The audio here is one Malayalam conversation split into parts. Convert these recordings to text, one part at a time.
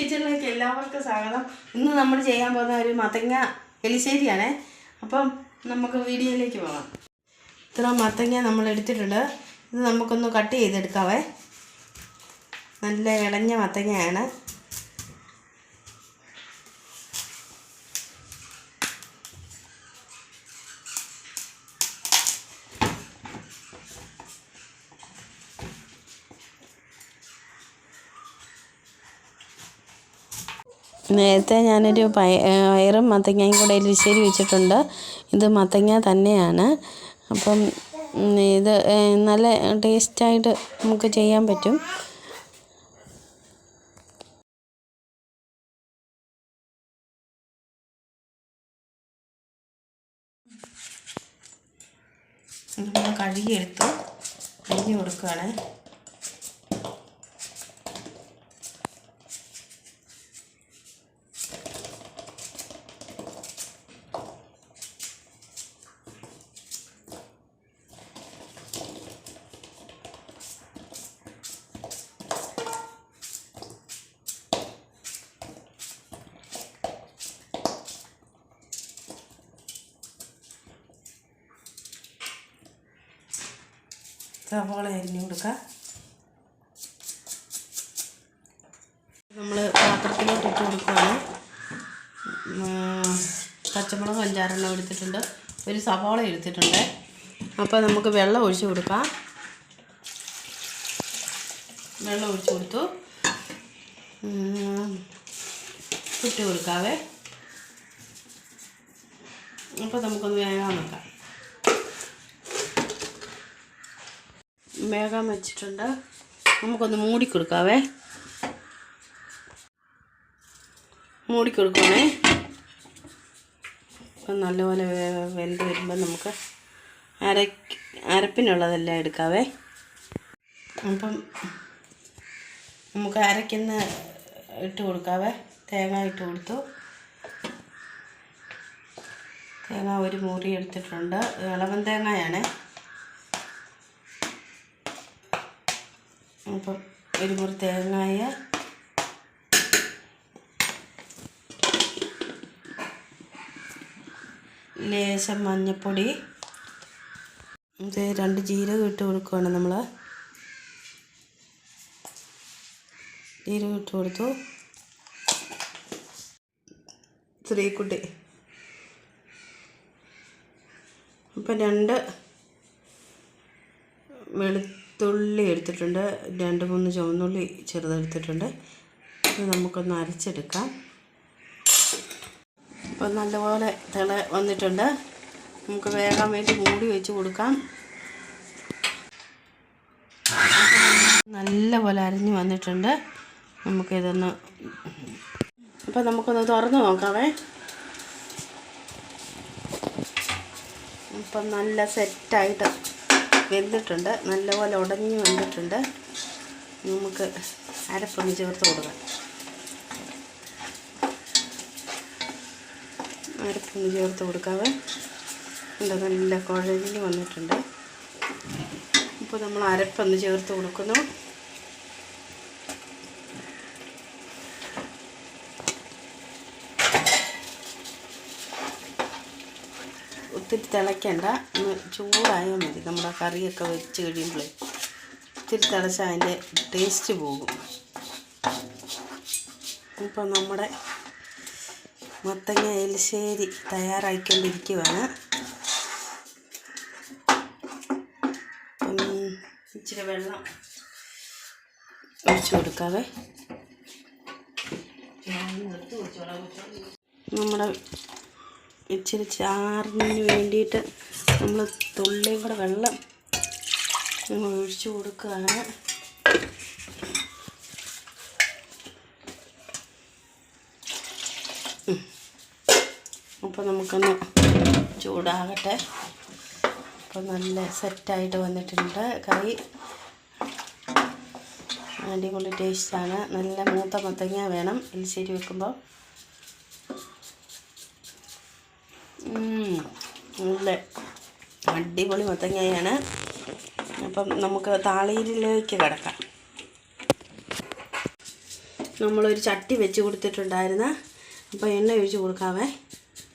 കിച്ചണിലേക്ക് എല്ലാവർക്കും സ്വാഗതം. ഇന്ന് നമ്മൾ ചെയ്യാൻ പോകുന്ന ഒരു മത്തങ്ങ എലിശ്ശേരിയാണേ. അപ്പം നമുക്ക് വീഡിയോയിലേക്ക് പോകാം. ഇത്ര മത്തങ്ങ നമ്മൾ എടുത്തിട്ടുണ്ട്. ഇത് നമുക്കൊന്ന് കട്ട് ചെയ്തെടുക്കാവേ. നല്ല ഇളഞ്ഞ മത്തങ്ങയാണ്. നേരത്തെ ഞാനൊരു പയ- പയറും മത്തങ്ങയും കൂടെ എലിശ്ശേരി വെച്ചിട്ടുണ്ട്. ഇത് മത്തങ്ങ തന്നെയാണ്. അപ്പം ഇത് നല്ല ടേസ്റ്റായിട്ട് നമുക്ക് ചെയ്യാൻ പറ്റും. നമ്മൾ കഴുകിയെടുത്തു. കഴുകി കൊടുക്കുകയാണ് സവാള അരിഞ്ഞു കൊടുക്കാം. നമ്മൾ പാത്രത്തിലോട്ട് ഇട്ട് കൊടുക്കുകയാണ്. പച്ചമുളക് അഞ്ചാറെണ്ണം എടുത്തിട്ടുണ്ട് ഒരു സവാള എടുത്തിട്ടുണ്ട്. അപ്പോൾ നമുക്ക് വെള്ളം ഒഴിച്ചു കൊടുക്കാം. വെള്ളം ഒഴിച്ച് കൊടുത്തു. ഇട്ട് കൊടുക്കാവേ. അപ്പോൾ നമുക്കൊന്ന് വേഗം വെക്കാം വേഗം വെച്ചിട്ടുണ്ട്. നമുക്കൊന്ന് മൂടി കൊടുക്കാവേ. മൂടി കൊടുക്കണേ അപ്പം നല്ലപോലെ വെന്ത് വരുമ്പോൾ നമുക്ക് അര അരപ്പിനുള്ളതെല്ലാം എടുക്കാവേ. അപ്പം നമുക്ക് അരയ്ക്കുന്ന ഇട്ട് കൊടുക്കാവേ. തേങ്ങ ഇട്ട് കൊടുത്തു. തേങ്ങ ഒരു മുറി എടുത്തിട്ടുണ്ട്. ഇളവൻ തേങ്ങയാണേ. അപ്പം ഒരു മുറി തേങ്ങായ ലേശം മഞ്ഞൾപ്പൊടി ഇത് രണ്ട് ജീരകം ഇട്ട് കൊടുക്കുകയാണ് നമ്മൾ ജീരകം ഇട്ട് കൊടുത്തു. ശ്രീക്കുട്ടി അപ്പം രണ്ട് വെളുത്തുള്ളി എടുത്തിട്ടുണ്ട്. രണ്ട് മൂന്ന് ചുവന്നുള്ളി ചെറുതെടുത്തിട്ടുണ്ട്. ഇത് നമുക്കൊന്ന് അരച്ചെടുക്കാം. അപ്പോൾ നല്ലപോലെ തിള വന്നിട്ടുണ്ട്. നമുക്ക് വേഗം വേണ്ടി മൂടി വെച്ച് കൊടുക്കാം. നല്ലപോലെ അരിഞ്ഞ് വന്നിട്ടുണ്ട്. നമുക്കിതൊന്ന് അപ്പം നമുക്കൊന്ന് തുറന്ന് നോക്കാവേ. അപ്പം നല്ല സെറ്റായിട്ട് വെന്തിട്ടുണ്ട്. നല്ലപോലെ ഉടഞ്ഞ് വെന്തിട്ടുണ്ട്. നമുക്ക് അരപ്പൊന്ന് ചേർത്ത് കൊടുക്കാം. അരപ്പൊന്ന് ചേർത്ത് കൊടുക്കാതെ ഉണ്ട് നല്ല കുഴഞ്ഞ് വന്നിട്ടുണ്ട്. ഇപ്പോൾ നമ്മൾ അരപ്പൊന്ന് ചേർത്ത് കൊടുക്കുന്നു. തിളയ്ക്കണ്ട. ഒന്ന് ചൂടായാൽ മതി. നമ്മുടെ കറിയൊക്കെ വെച്ച് കഴിയുമ്പോഴേ ഇത്തിരി തിളച്ചാൽ അതിന്റെ ടേസ്റ്റ് പോകും. ഇപ്പോൾ നമ്മുടെ മത്തങ്ങ എലിശ്ശേരി തയ്യാറായിക്കൊണ്ടിരിക്കുവാണ്. ഇച്ചിരി വെള്ളം ഒഴിച്ചു കൊടുക്കാവേ. നമ്മുടെ ഇച്ചിരി ചാറിന് വേണ്ടിയിട്ട് നമ്മൾ തുള്ളിയും കൂടെ വെള്ളം നമ്മൾ ഒഴിച്ചു കൊടുക്കുകയാണ്. അപ്പോൾ നമുക്കൊന്ന് ചൂടാകട്ടെ. അപ്പോൾ നല്ല സെറ്റായിട്ട് വന്നിട്ടുണ്ട് കറി. അടിപൊളി ടേസ്റ്റാണ് നല്ല മൂത്ത മത്തങ്ങ വേണം എലിശ്ശേരി വെക്കുമ്പോൾ നല്ല അടിപൊളി മത്തങ്ങയാണ്. അപ്പം നമുക്ക് താളിയിലേക്ക് കിടക്കാം. നമ്മളൊരു ചട്ടി വെച്ച് കൊടുത്തിട്ടുണ്ടായിരുന്നു അപ്പോൾ എണ്ണ ഒഴിച്ച് കൊടുക്കാവേ.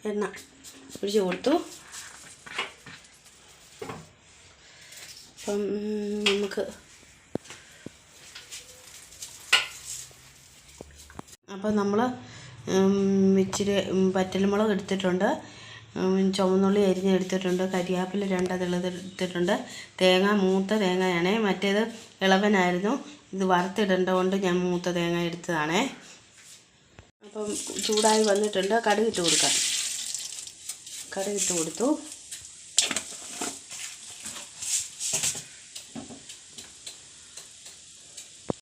എണ്ണ ഒഴിച്ച് കൊടുത്തു. അപ്പം നമുക്ക് അപ്പം നമ്മൾ ഇച്ചിരി പറ്റൽമുളക് എടുത്തിട്ടുണ്ട്. ചുവന്നുള്ളി അരിഞ്ഞ് എടുത്തിട്ടുണ്ട് കരിയാപ്പില രണ്ടത് എടുത്തിട്ടുണ്ട്. തേങ്ങ മൂത്ത തേങ്ങയാണ്. മറ്റേത് ഇളവനായിരുന്നു. ഇത് വറുത്തിടേണ്ട കൊണ്ട് ഞാൻ മൂത്ത തേങ്ങ എടുത്തതാണേ. അപ്പം ചൂടായി വന്നിട്ടുണ്ട്. കടുക് ഇട്ട് കൊടുക്കാം. കടുക് ഇട്ട് കൊടുത്തു.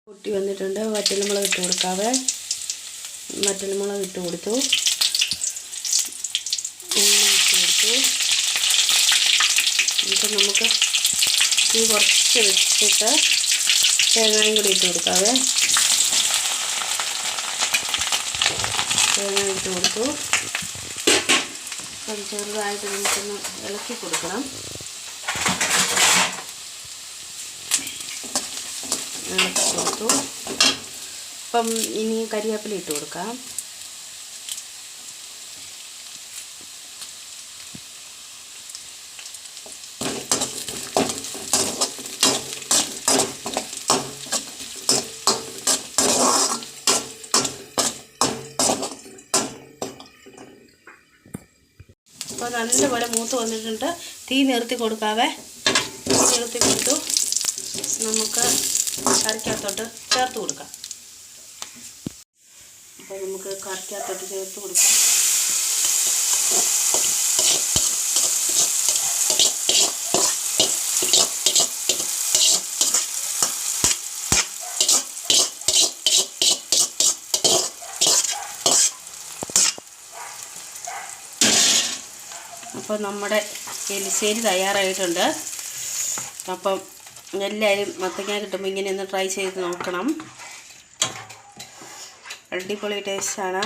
പൊട്ടി വന്നിട്ടുണ്ട്. വറ്റൽമുളക് ഇട്ട് കൊടുക്കാവേ. വറ്റൽമുളക് ഇട്ട് കൊടുത്തു ഉള്ളി ഇട്ട് കൊടുത്തു എന്നിട്ട് നമുക്ക് തീ കുറച്ച് വെച്ചിട്ട് തേങ്ങയും കൂടി ഇട്ട് കൊടുക്കാവേ. തേങ്ങ ഇട്ട് കൊടുത്തു. അത് ചെറുതായിട്ട് നമുക്കൊന്ന് ഇളക്കി കൊടുക്കണം. ഇളക്കി കൊടുത്തു. അപ്പം ഇനി കരിവേപ്പില ഇട്ട് കൊടുക്കാം. അപ്പോൾ നല്ലപോലെ മൂത്ത് വന്നിട്ടുണ്ട്. തീ നിർത്തി കൊടുക്കാവേ. നിർത്തി കൊടുത്തു. നമുക്ക് കറിക്കകത്തോട്ട് ചേർത്ത് കൊടുക്കാം. അപ്പോൾ നമുക്ക് കറിക്കകത്തോട്ട് ചേർത്ത് കൊടുക്കാം. അപ്പോൾ നമ്മുടെ എലിശ്ശേരി തയ്യാറായിട്ടുണ്ട്. അപ്പം എല്ലാവരും മത്തങ്ങ കിട്ടുമ്പോൾ ഇങ്ങനെ ഒന്ന് ട്രൈ ചെയ്ത് നോക്കണം. അടിപൊളി ടേസ്റ്റാണ്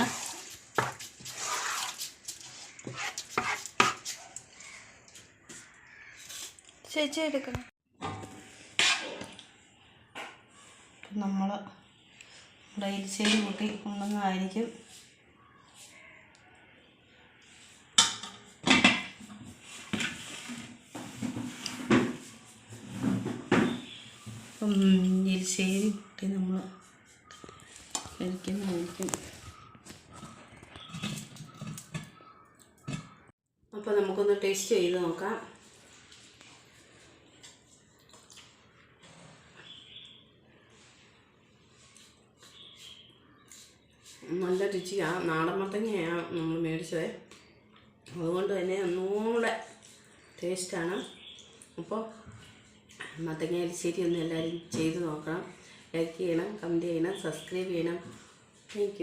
ചേച്ചി എടുക്കണം. നമ്മൾ നമ്മുടെ എലിശ്ശേരി കൂട്ടി കൊണ്ടുവന്നതായിരിക്കും. അപ്പം എലിശ്ശേരി കൂട്ടി നമ്മൾ കഴിക്കുന്നതായിരിക്കും അപ്പോൾ നമുക്കൊന്ന് ടേസ്റ്റ് ചെയ്ത് നോക്കാം. നല്ല രുചിയാണ് നാടൻ മത്തങ്ങയാണ് നമ്മൾ മേടിച്ചത്. അതുകൊണ്ട് തന്നെ ഒന്നുകൂടെ ടേസ്റ്റാണ്. അപ്പോൾ മത്തങ്ങ എലിശ്ശേരി ഒന്ന് എല്ലാവരും ചെയ്ത് നോക്കണം. ലൈക്ക് ചെയ്യണം കമന്റ് ചെയ്യണം സബ്സ്ക്രൈബ് ചെയ്യണം. താങ്ക്